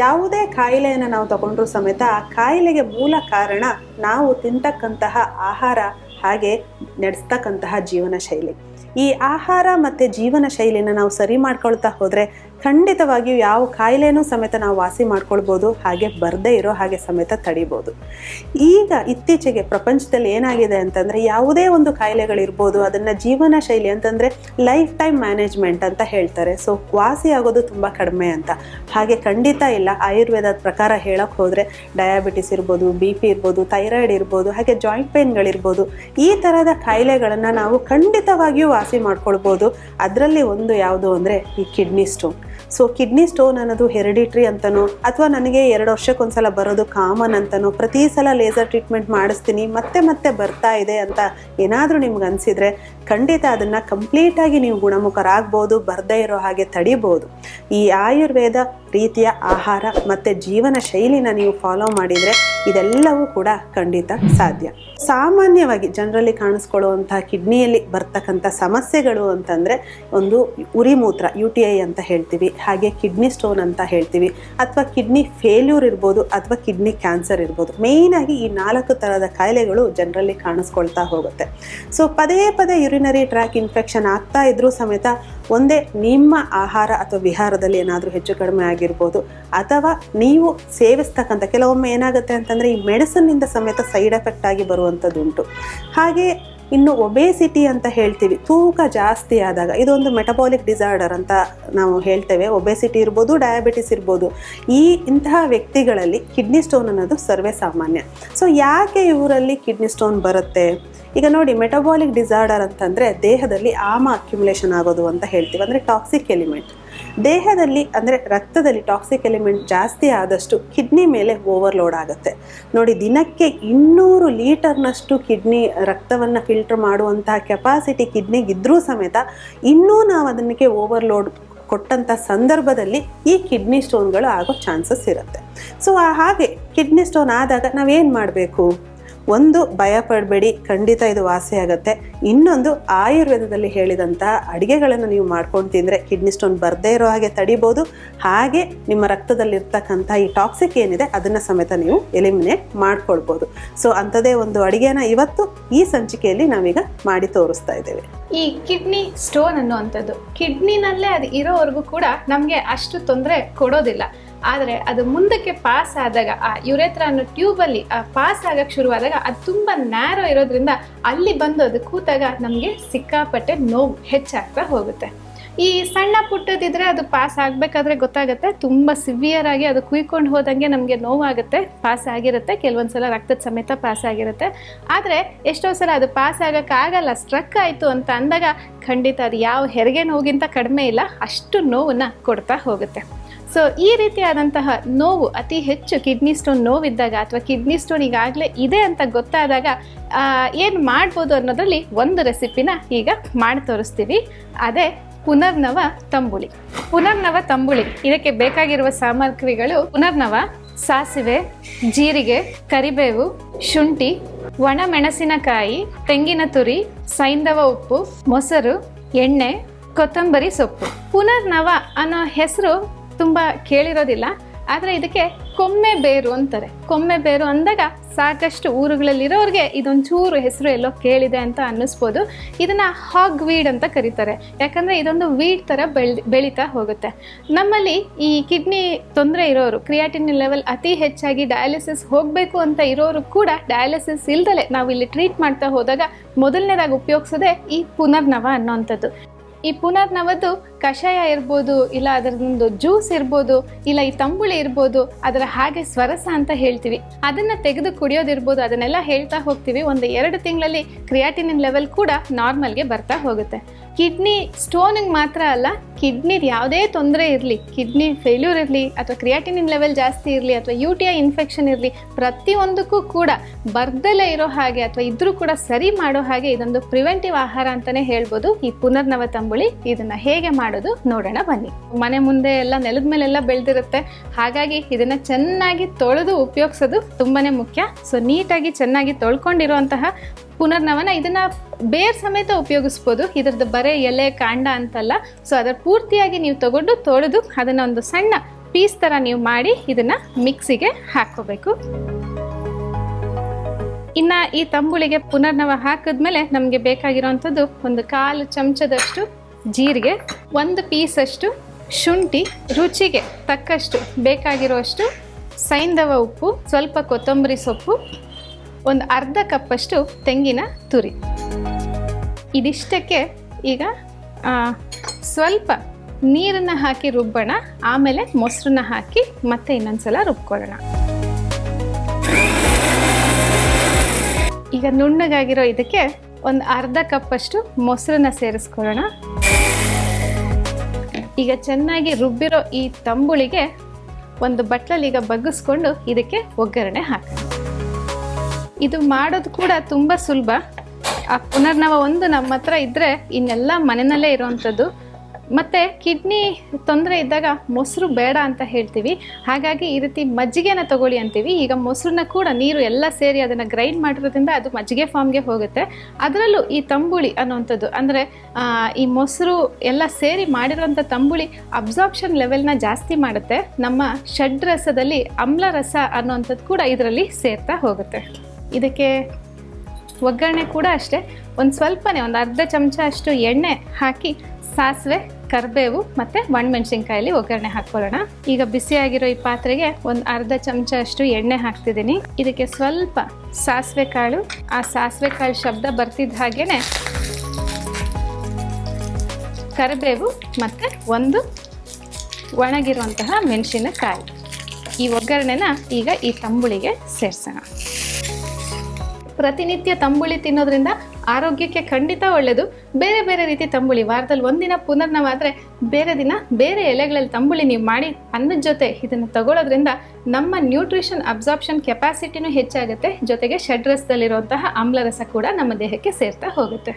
ಯಾವುದೇ ಕಾಯಿಲೆಯನ್ನು ನಾವು ತಗೊಂಡ್ರೂ ಸಮೇತ ಆ ಕಾಯಿಲೆಗೆ ಮೂಲ ಕಾರಣ ನಾವು ತಿಂತಕ್ಕಂತಹ ಆಹಾರ ಹಾಗೆ ನಡೆಸ್ತಕ್ಕಂತಹ ಜೀವನ ಶೈಲಿ ಈ ಆಹಾರ ಮತ್ತು ಜೀವನ ಶೈಲಿನ ನಾವು ಸರಿ ಮಾಡ್ಕೊಳ್ತಾ ಹೋದರೆ ಖಂಡಿತವಾಗಿಯೂ ಯಾವ ಕಾಯಿಲೆನೂ ಸಮೇತ ನಾವು ವಾಸಿ ಮಾಡ್ಕೊಳ್ಬೋದು, ಹಾಗೆ ಬರದೇ ಇರೋ ಹಾಗೆ ಸಮೇತ ತಡಿಬೋದು. ಈಗ ಇತ್ತೀಚೆಗೆ ಪ್ರಪಂಚದಲ್ಲಿ ಏನಾಗಿದೆ ಅಂತಂದರೆ ಯಾವುದೇ ಒಂದು ಕಾಯಿಲೆಗಳಿರ್ಬೋದು, ಅದನ್ನು ಜೀವನ ಶೈಲಿ ಅಂತಂದರೆ ಲೈಫ್ ಟೈಮ್ ಮ್ಯಾನೇಜ್ಮೆಂಟ್ ಅಂತ ಹೇಳ್ತಾರೆ. ಸೊ, ವಾಸಿ ಆಗೋದು ತುಂಬ ಕಡಿಮೆ ಅಂತ. ಹಾಗೆ ಖಂಡಿತ ಇಲ್ಲ, ಆಯುರ್ವೇದದ ಪ್ರಕಾರ ಹೇಳಕ್ಕೆ ಹೋದರೆ ಡಯಾಬಿಟಿಸ್ ಇರ್ಬೋದು, ಬಿ ಪಿ ಇರ್ಬೋದು, ಥೈರಾಯ್ಡ್ ಇರ್ಬೋದು, ಹಾಗೆ ಜಾಯಿಂಟ್ ಪೇನ್ಗಳಿರ್ಬೋದು, ಈ ಥರದ ಕಾಯಿಲೆಗಳನ್ನು ನಾವು ಖಂಡಿತವಾಗಿಯೂ ವಾಸಿ ಮಾಡ್ಕೊಳ್ಬೋದು. ಅದರಲ್ಲಿ ಒಂದು ಯಾವುದು ಅಂದರೆ ಈ kidney stone. So kidney stone ಅನ್ನೋದು ಹೆರಿಡಿಟ್ರಿ ಅಂತನೋ, ಅಥವಾ ನನಗೆ ಎರಡು ವರ್ಷಕ್ಕೊಂದ್ಸಲ ಬರೋದು ಕಾಮನ್ ಅಂತನೋ, ಪ್ರತಿ ಸಲ ಲೇಸರ್ ಟ್ರೀಟ್ಮೆಂಟ್ ಮಾಡಿಸ್ತೀನಿ, ಮತ್ತೆ ಮತ್ತೆ ಬರ್ತಾ ಇದೆ ಅಂತ ಏನಾದರೂ ನಿಮ್ಗೆ ಅನಿಸಿದ್ರೆ ಖಂಡಿತ ಅದನ್ನು ಕಂಪ್ಲೀಟಾಗಿ ನೀವು ಗುಣಮುಖರಾಗ್ಬೋದು, ಬರದೇ ಇರೋ ಹಾಗೆ ತಡಿಬೋದು. ಈ ಆಯುರ್ವೇದ ರೀತಿಯ ಆಹಾರ ಮತ್ತು ಜೀವನ ಶೈಲಿನ ನೀವು ಫಾಲೋ ಮಾಡಿದರೆ ಇದೆಲ್ಲವೂ ಕೂಡ ಖಂಡಿತ ಸಾಧ್ಯ. ಸಾಮಾನ್ಯವಾಗಿ ಜನರಲ್ಲಿ ಕಾಣಿಸ್ಕೊಳ್ಳುವಂಥ ಕಿಡ್ನಿಯಲ್ಲಿ ಬರ್ತಕ್ಕಂಥ ಸಮಸ್ಯೆಗಳು ಅಂತಂದರೆ ಒಂದು ಉರಿಮೂತ್ರ ಯು ಟಿ ಐ ಅಂತ ಹೇಳ್ತೀವಿ, ಹಾಗೆ ಕಿಡ್ನಿ ಸ್ಟೋನ್ ಅಂತ ಹೇಳ್ತೀವಿ, ಅಥವಾ ಕಿಡ್ನಿ ಫೇಲ್ಯೂರ್ ಇರ್ಬೋದು, ಅಥವಾ ಕಿಡ್ನಿ ಕ್ಯಾನ್ಸರ್ ಇರ್ಬೋದು. ಮೇಯ್ನಾಗಿ ಈ ನಾಲ್ಕು ಥರದ ಕಾಯಿಲೆಗಳು ಜನರಲ್ಲಿ ಕಾಣಿಸ್ಕೊಳ್ತಾ ಹೋಗುತ್ತೆ. ಸೊ ಪದೇ ಪದೇ ಯುರಿನರಿ ಟ್ರ್ಯಾಕ್ ಇನ್ಫೆಕ್ಷನ್ ಆಗ್ತಾ ಇದ್ರೂ ಸಮೇತ ಒಂದೇ ನಿಮ್ಮ ಆಹಾರ ಅಥವಾ ವಿಹಾರದಲ್ಲಿ ಏನಾದರೂ ಹೆಚ್ಚು ಕಡಿಮೆ ಆಗಿರ್ಬೋದು, ಅಥವಾ ನೀವು ಸೇವಿಸ್ತಕ್ಕಂಥ ಕೆಲವೊಮ್ಮೆ ಏನಾಗುತ್ತೆ ಅಂತಂದರೆ ಈ ಮೆಡಿಸನ್ನಿಂದ ಸಮೇತ ಸೈಡ್ ಎಫೆಕ್ಟ್ ಆಗಿ ಬರುವಂಥದ್ದುಂಟು ಹಾಗೆ ಇನ್ನು ಒಬೇಸಿಟಿ ಅಂತ ಹೇಳ್ತೀವಿ. ತೂಕ ಜಾಸ್ತಿ ಆದಾಗ, ಇದೊಂದು ಮೆಟಬಾಲಿಕ್ ಡಿಸಾರ್ಡರ್ ಅಂತ ನಾವು ಹೇಳ್ತೇವೆ. ಒಬೇಸಿಟಿ ಇರ್ಬೋದು, ಡಯಾಬಿಟಿಸ್ ಇರ್ಬೋದು. ಈ ಇಂತಹ ವ್ಯಕ್ತಿಗಳಲ್ಲಿ ಕಿಡ್ನಿ ಸ್ಟೋನ್ ಅನ್ನೋದು ಸರ್ವೇ ಸಾಮಾನ್ಯ. ಸೊ ಯಾಕೆ ಇವರಲ್ಲಿ ಕಿಡ್ನಿ ಸ್ಟೋನ್ ಬರುತ್ತೆ? ಈಗ ನೋಡಿ ಮೆಟಬಾಲಿಕ್ ಡಿಸಾರ್ಡರ್ ಅಂತಂದರೆ ದೇಹದಲ್ಲಿ ಆಮ ಅಕ್ಯುಮುಲೇಷನ್ ಆಗೋದು ಅಂತ ಹೇಳ್ತೀವಿ. ಅಂದರೆ ಟಾಕ್ಸಿಕ್ ಎಲಿಮೆಂಟ್ ದೇಹದಲ್ಲಿ ಅಂದರೆ ರಕ್ತದಲ್ಲಿ ಟಾಕ್ಸಿಕ್ ಎಲಿಮೆಂಟ್ ಜಾಸ್ತಿ ಆದಷ್ಟು ಕಿಡ್ನಿ ಮೇಲೆ ಓವರ್ಲೋಡ್ ಆಗುತ್ತೆ. ನೋಡಿ, ದಿನಕ್ಕೆ ಇನ್ನೂರು ಲೀಟರ್ನಷ್ಟು ಕಿಡ್ನಿ ರಕ್ತವನ್ನು ಫಿಲ್ಟರ್ ಮಾಡುವಂತಹ ಕೆಪಾಸಿಟಿ ಕಿಡ್ನಿಗಿದ್ರೂ ಸಮೇತ ಇನ್ನೂ ನಾವು ಅದನ್ನಕ್ಕೆ ಓವರ್ಲೋಡ್ ಕೊಟ್ಟಂಥ ಸಂದರ್ಭದಲ್ಲಿ ಈ ಕಿಡ್ನಿ ಸ್ಟೋನ್ಗಳು ಆಗೋ ಚಾನ್ಸಸ್ ಇರುತ್ತೆ. ಸೊ ಹಾಗೆ ಕಿಡ್ನಿ ಸ್ಟೋನ್ ಆದಾಗ ನಾವೇನು ಮಾಡಬೇಕು? ಒಂದು ಭಯ ಪಡಬೇಡಿ ಖಂಡಿತ ಇದು ವಾಸಿ ಆಗುತ್ತೆ. ಇನ್ನೊಂದು ಆಯುರ್ವೇದದಲ್ಲಿ ಹೇಳಿದಂತಹ ಅಡುಗೆಗಳನ್ನು ನೀವು ಮಾಡ್ಕೊಂಡು ತಿಂದರೆ ಕಿಡ್ನಿ ಸ್ಟೋನ್ ಬರದೇ ಇರೋ ಹಾಗೆ ತಡಿಬೋದು. ಹಾಗೆ ನಿಮ್ಮ ರಕ್ತದಲ್ಲಿರ್ತಕ್ಕಂಥ ಈ ಟಾಕ್ಸಿಕ್ ಏನಿದೆ ಅದನ್ನು ಸಮೇತ ನೀವು ಎಲಿಮಿನೇಟ್ ಮಾಡ್ಕೊಳ್ಬೋದು. ಸೊ, ಅಂಥದ್ದೇ ಒಂದು ಅಡುಗೆನ ಇವತ್ತು ಈ ಸಂಚಿಕೆಯಲ್ಲಿ ನಾವೀಗ ಮಾಡಿ ತೋರಿಸ್ತಾ ಇದ್ದೇವೆ. ಈ ಕಿಡ್ನಿ ಸ್ಟೋನ್ ಅನ್ನುವಂಥದ್ದು, ಕಿಡ್ನಿನಲ್ಲೇ ಅದು ಇರೋವರೆಗೂ ಕೂಡ ನಮಗೆ ಅಷ್ಟು ತೊಂದರೆ ಕೊಡೋದಿಲ್ಲ. ಆದರೆ ಅದು ಮುಂದಕ್ಕೆ ಪಾಸ್ ಆದಾಗ, ಆ ಯುರೇತ್ರ ಅನ್ನೋ ಟ್ಯೂಬಲ್ಲಿ ಪಾಸ್ ಆಗಕ್ಕೆ ಶುರುವಾದಾಗ ಅದು ತುಂಬ ನ್ಯಾರೋ ಇರೋದ್ರಿಂದ ಅಲ್ಲಿ ಬಂದು ಅದು ಕೂತಾಗ ನಮಗೆ ಸಿಕ್ಕಾಪಟ್ಟೆ ನೋವು ಹೆಚ್ಚಾಗ್ತಾ ಹೋಗುತ್ತೆ. ಈ ಸಣ್ಣ ಪುಟ್ಟದಿದ್ರೆ ಅದು ಪಾಸ್ ಆಗಬೇಕಾದ್ರೆ ಗೊತ್ತಾಗುತ್ತೆ, ತುಂಬ ಸಿವಿಯರ್ ಆಗಿ ಅದು ಕುಯ್ಕೊಂಡು ಹೋದಂಗೆ ನಮಗೆ ನೋವಾಗುತ್ತೆ ಪಾಸ್ ಆಗಿರುತ್ತೆ ಕೆಲವೊಂದು ಸಲ ರಕ್ತದ ಸಮೇತ ಪಾಸ್ ಆಗಿರುತ್ತೆ. ಆದರೆ ಎಷ್ಟೋ ಸಲ ಅದು ಪಾಸ್ ಆಗೋಕ್ಕಾಗಲ್ಲ ಸ್ಟ್ರಕ್ ಆಯಿತು ಅಂತ ಅಂದಾಗ ಖಂಡಿತ ಅದು ಯಾವ ಹೆರಿಗೆ ನೋವಿಗಿಂತ ಕಡಿಮೆ ಇಲ್ಲ, ಅಷ್ಟು ನೋವನ್ನು ಕೊಡ್ತಾ ಹೋಗುತ್ತೆ. ಸೊ ಈ ರೀತಿಯಾದಂತಹ ನೋವು ಅತಿ ಹೆಚ್ಚು ಕಿಡ್ನಿ ಸ್ಟೋನ್ ನೋವಿದ್ದಾಗ ಅಥವಾ ಕಿಡ್ನಿ ಸ್ಟೋನ್ ಈಗಾಗಲೇ ಇದೆ ಅಂತ ಗೊತ್ತಾದಾಗ ಏನು ಮಾಡ್ಬೋದು ಅನ್ನೋದ್ರಲ್ಲಿ ಒಂದು ರೆಸಿಪಿನ ಈಗ ಮಾಡಿ ತೋರಿಸ್ತೀವಿ. ಅದೇ ಪುನರ್ನವ ತಂಬುಳಿ. ಪುನರ್ನವ ತಂಬುಳಿ. ಇದಕ್ಕೆ ಬೇಕಾಗಿರುವ ಸಾಮಗ್ರಿಗಳು ಪುನರ್ನವ, ಸಾಸಿವೆ, ಜೀರಿಗೆ, ಕರಿಬೇವು, ಶುಂಠಿ ಒಣ ಮೆಣಸಿನಕಾಯಿ ತೆಂಗಿನ ತುರಿ ಸೈಂಧವ ಉಪ್ಪು, ಮೊಸರು, ಎಣ್ಣೆ, ಕೊತ್ತಂಬರಿ ಸೊಪ್ಪು. ಪುನರ್ನವ ಅನ್ನೋ ಹೆಸರು ತುಂಬ ಕೇಳಿರೋದಿಲ್ಲ. ಆದರೆ ಇದಕ್ಕೆ ಕೊಮ್ಮೆ ಬೇರು ಅಂತಾರೆ. ಕೊಮ್ಮೆ ಬೇರು ಅಂದಾಗ ಸಾಕಷ್ಟು ಊರುಗಳಲ್ಲಿರೋರಿಗೆ ಇದೊಂಚೂರು ಹೆಸರು ಎಲ್ಲೋ ಕೇಳಿದೆ ಅಂತ ಅನ್ನಿಸ್ಬೋದು. ಇದನ್ನು ಹಾಗ್ ವೀಡ್ ಅಂತ ಕರೀತಾರೆ. ಯಾಕಂದರೆ ಇದೊಂದು ವೀಡ್ ಥರ ಬೆಳ್, ಬೆಳೀತಾ ಹೋಗುತ್ತೆ. ನಮ್ಮಲ್ಲಿ ಈ ಕಿಡ್ನಿ ತೊಂದರೆ ಇರೋರು ಕ್ರಿಯಾಟಿನ್ ಲೆವೆಲ್ ಅತಿ ಹೆಚ್ಚಾಗಿ ಡಯಾಲಿಸಿಸ್ ಹೋಗಬೇಕು ಅಂತ ಇರೋರು ಕೂಡ ಡಯಾಲಿಸಿಸ್ ಇಲ್ದಲೆ ನಾವು ಇಲ್ಲಿ ಟ್ರೀಟ್ ಮಾಡ್ತಾ ಹೋದಾಗ ಮೊದಲನೇದಾಗಿ ಉಪಯೋಗಿಸೋದೇ ಈ ಪುನರ್ನವ ಅನ್ನೋವಂಥದ್ದು ಈ ಪುನರ್ನವದ್ದು ಕಷಾಯ ಇರ್ಬೋದು, ಇಲ್ಲ ಅದರದೊಂದು ಜ್ಯೂಸ್ ಇರ್ಬೋದು, ಇಲ್ಲ ಈ ತಂಬುಳಿ ಇರ್ಬೋದು, ಅದರ ಹಾಗೆ ಸ್ವರಸ ಅಂತ ಹೇಳ್ತೀವಿ. ಅದನ್ನು ತೆಗೆದು ಕುಡಿಯೋದಿರ್ಬೋದು ಅದನ್ನೆಲ್ಲ ಹೇಳ್ತಾ ಹೋಗ್ತೀವಿ. ಒಂದು ಎರಡು ತಿಂಗಳಲ್ಲಿ ಕ್ರಿಯಾಟಿನಿನ್ ಲೆವೆಲ್ ಕೂಡ ನಾರ್ಮಲ್ಗೆ ಬರ್ತಾ ಹೋಗುತ್ತೆ. ಕಿಡ್ನಿ ಸ್ಟೋನಿಗೆ ಮಾತ್ರ ಅಲ್ಲ ಕಿಡ್ನಿ ಯಾವುದೇ ತೊಂದರೆ ಇರಲಿ ಕಿಡ್ನಿ ಫೇಲ್ಯೂರ್ ಇರಲಿ, ಅಥವಾ ಕ್ರಿಯಾಟಿನಿನ್ ಲೆವೆಲ್ ಜಾಸ್ತಿ ಇರಲಿ, ಅಥವಾ ಯು ಟಿ ಐ ಇನ್ಫೆಕ್ಷನ್ ಇರಲಿ, ಪ್ರತಿಯೊಂದಕ್ಕೂ ಕೂಡ ಬರ್ದಲೇ ಇರೋ ಹಾಗೆ ಅಥವಾ ಇದ್ರೂ ಕೂಡ ಸರಿ ಮಾಡೋ ಹಾಗೆ ಇದೊಂದು ಪ್ರಿವೆಂಟಿವ್ ಆಹಾರ ಅಂತಲೇ ಹೇಳ್ಬೋದು. ಈ ಪುನರ್ನವ ತಂಬುಳಿ ಇದನ್ನು ಹೇಗೆ ಮಾಡೋದು ನೋಡೋಣ ಬನ್ನಿ. ಮನೆ ಮುಂದೆ ಎಲ್ಲ ನೆಲದ ಮೇಲೆಲ್ಲ ಬೆಳೆದಿರುತ್ತೆ. ಹಾಗಾಗಿ ಇದನ್ನ ಚೆನ್ನಾಗಿ ತೊಳೆದು ಉಪಯೋಗಿಸೋದು ತುಂಬಾನೇ ಮುಖ್ಯ. ಸೊ ನೀಟಾಗಿ ಚೆನ್ನಾಗಿ ತೊಳ್ಕೊಂಡಿರುವಂತಹ ಪುನರ್ನವನ ಇದನ್ನ ಬೇರ್ ಸಮೇತ ಉಪಯೋಗಿಸ್ಬೋದು. ಇದರದ್ದು ಬರೇ ಎಲೆ, ಕಾಂಡ ಅಂತಲ್ಲ. ಸೊ ಅದರ ಪೂರ್ತಿಯಾಗಿ ನೀವು ತಗೊಂಡು ತೊಳೆದು ಅದನ್ನ ಒಂದು ಸಣ್ಣ ಪೀಸ್ ಥರ ನೀವು ಮಾಡಿ ಇದನ್ನ ಮಿಕ್ಸಿಗೆ ಹಾಕ್ಕೋಬೇಕು. ಇನ್ನ ಈ ತಂಬುಳಿಗೆ ಪುನರ್ನವ ಹಾಕಿದ್ಮೇಲೆ ನಮಗೆ ಬೇಕಾಗಿರೋವಂಥದ್ದು ಒಂದು ಕಾಲು ಚಮಚದಷ್ಟು ಜೀರಿಗೆ ಒಂದು ಪೀಸಷ್ಟು ಶುಂಠಿ, ರುಚಿಗೆ ತಕ್ಕಷ್ಟು ಬೇಕಾಗಿರುವಷ್ಟು ಸೈಂಧವ ಉಪ್ಪು, ಸ್ವಲ್ಪ ಕೊತ್ತಂಬರಿ ಸೊಪ್ಪು, ಒಂದು ಅರ್ಧ ಕಪ್ಪಷ್ಟು ತೆಂಗಿನ ತುರಿ. ಇದಿಷ್ಟಕ್ಕೆ ಈಗ ಸ್ವಲ್ಪ ನೀರನ್ನು ಹಾಕಿ ರುಬ್ಬೋಣ, ಆಮೇಲೆ ಮೊಸರನ್ನ ಹಾಕಿ ಮತ್ತೆ ಇನ್ನೊಂದ್ಸಲ ರುಬ್ಕೊಳ್ಳೋಣ. ಈಗ ನುಣ್ಣಗಾಗಿರೋ ಇದಕ್ಕೆ ಒಂದು ಅರ್ಧ ಕಪ್ಪಷ್ಟು ಮೊಸರನ್ನ ಸೇರಿಸ್ಕೊಳ್ಳೋಣ. ಈಗ ಚೆನ್ನಾಗಿ ರುಬ್ಬಿರೋ ಈ ತಂಬುಳಿಗೆ ಒಂದು ಬಟ್ಲಲ್ಲಿ ಈಗ ಬಗ್ಗಿಸ್ಕೊಂಡು ಇದಕ್ಕೆ ಒಗ್ಗರಣೆ ಹಾಕಿ. ಇದು ಮಾಡೋದು ಕೂಡ ತುಂಬ ಸುಲಭ. ಆ ಪುನರ್ನವ ಒಂದು ನಮ್ಮ ಹತ್ರ ಇದ್ದರೆ ಇನ್ನೆಲ್ಲ ಮನೆಯಲ್ಲೇ ಇರೋವಂಥದ್ದು. ಮತ್ತು ಕಿಡ್ನಿ ತೊಂದರೆ ಇದ್ದಾಗ ಮೊಸರು ಬೇಡ ಅಂತ ಹೇಳ್ತೀವಿ. ಹಾಗಾಗಿ ಈ ರೀತಿ ಮಜ್ಜಿಗೆನ ತಗೊಳ್ಳಿ ಅಂತೀವಿ. ಈಗ ಮೊಸರನ್ನ ಕೂಡ ನೀರು ಎಲ್ಲ ಸೇರಿ ಅದನ್ನು ಗ್ರೈಂಡ್ ಮಾಡಿರೋದ್ರಿಂದ ಅದು ಮಜ್ಜಿಗೆ ಫಾರ್ಮ್ಗೆ ಹೋಗುತ್ತೆ. ಅದರಲ್ಲೂ ಈ ತಂಬುಳಿ ಅನ್ನುವಂಥದ್ದು, ಅಂದರೆ ಈ ಮೊಸರು ಎಲ್ಲ ಸೇರಿ ಮಾಡಿರುವಂಥ ತಂಬುಳಿ ಅಬ್ಸಾರ್ಪ್ಷನ್ ಲೆವೆಲ್ನ ಜಾಸ್ತಿ ಮಾಡುತ್ತೆ. ನಮ್ಮ ಷಡ್ ರಸದಲ್ಲಿ ಅಮ್ಲ ರಸ ಅನ್ನುವಂಥದ್ದು ಕೂಡ ಇದರಲ್ಲಿ ಸೇರ್ತಾ ಹೋಗುತ್ತೆ. ಇದಕ್ಕೆ ಒಗ್ಗರಣೆ ಕೂಡ ಅಷ್ಟೇ. ಒಂದು ಸ್ವಲ್ಪನೇ, ಒಂದು ಅರ್ಧ ಚಮಚ ಅಷ್ಟು ಎಣ್ಣೆ ಹಾಕಿ ಸಾಸಿವೆ ಕರಿಬೇವು ಮತ್ತು ಒಣಮೆಣ್ಸಿನ್ಕಾಯಲ್ಲಿ ಒಗ್ಗರಣೆ ಹಾಕ್ಕೊಳ್ಳೋಣ. ಈಗ ಬಿಸಿಯಾಗಿರೋ ಈ ಪಾತ್ರೆಗೆ ಒಂದು ಅರ್ಧ ಚಮಚ ಅಷ್ಟು ಎಣ್ಣೆ ಹಾಕ್ತಿದ್ದೀನಿ. ಇದಕ್ಕೆ ಸ್ವಲ್ಪ ಸಾಸಿವೆ ಕಾಳು. ಆ ಸಾಸಿವೆ ಕಾಳು ಶಬ್ದ ಬರ್ತಿದ್ದ ಹಾಗೇನೆ ಕರಿಬೇವು ಮತ್ತು ಒಂದು ಒಣಗಿರುವಂತಹ ಮೆಣಸಿನಕಾಯಿ. ಈ ಒಗ್ಗರಣೆನ ಈಗ ಈ ತಂಬುಳಿಗೆ ಸೇರಿಸೋಣ. ಪ್ರತಿನಿತ್ಯ ತಂಬುಳಿ ತಿನ್ನೋದ್ರಿಂದ ಆರೋಗ್ಯಕ್ಕೆ ಖಂಡಿತ ಒಳ್ಳೆಯದು ಬೇರೆ ಬೇರೆ ರೀತಿ ತಂಬುಳಿ, ವಾರದಲ್ಲಿ ಒಂದಿನ ಪುನರ್ನವಾದರೆ ಬೇರೆ ದಿನ ಬೇರೆ ಎಲೆಗಳಲ್ಲಿ ತಂಬುಳಿ ನೀವು ಮಾಡಿ ಅನ್ನದ ಜೊತೆ ಇದನ್ನು ತಗೊಳ್ಳೋದ್ರಿಂದ ನಮ್ಮ ನ್ಯೂಟ್ರಿಷನ್ ಅಬ್ಸಾರ್ಪ್ಷನ್ ಕೆಪಾಸಿಟಿನೂ ಹೆಚ್ಚಾಗುತ್ತೆ. ಜೊತೆಗೆ ಷಡ್ರಸದಲ್ಲಿರುವಂತಹ ಆಮ್ಲರಸ ಕೂಡ ನಮ್ಮ ದೇಹಕ್ಕೆ ಸೇರ್ತಾ ಹೋಗುತ್ತೆ.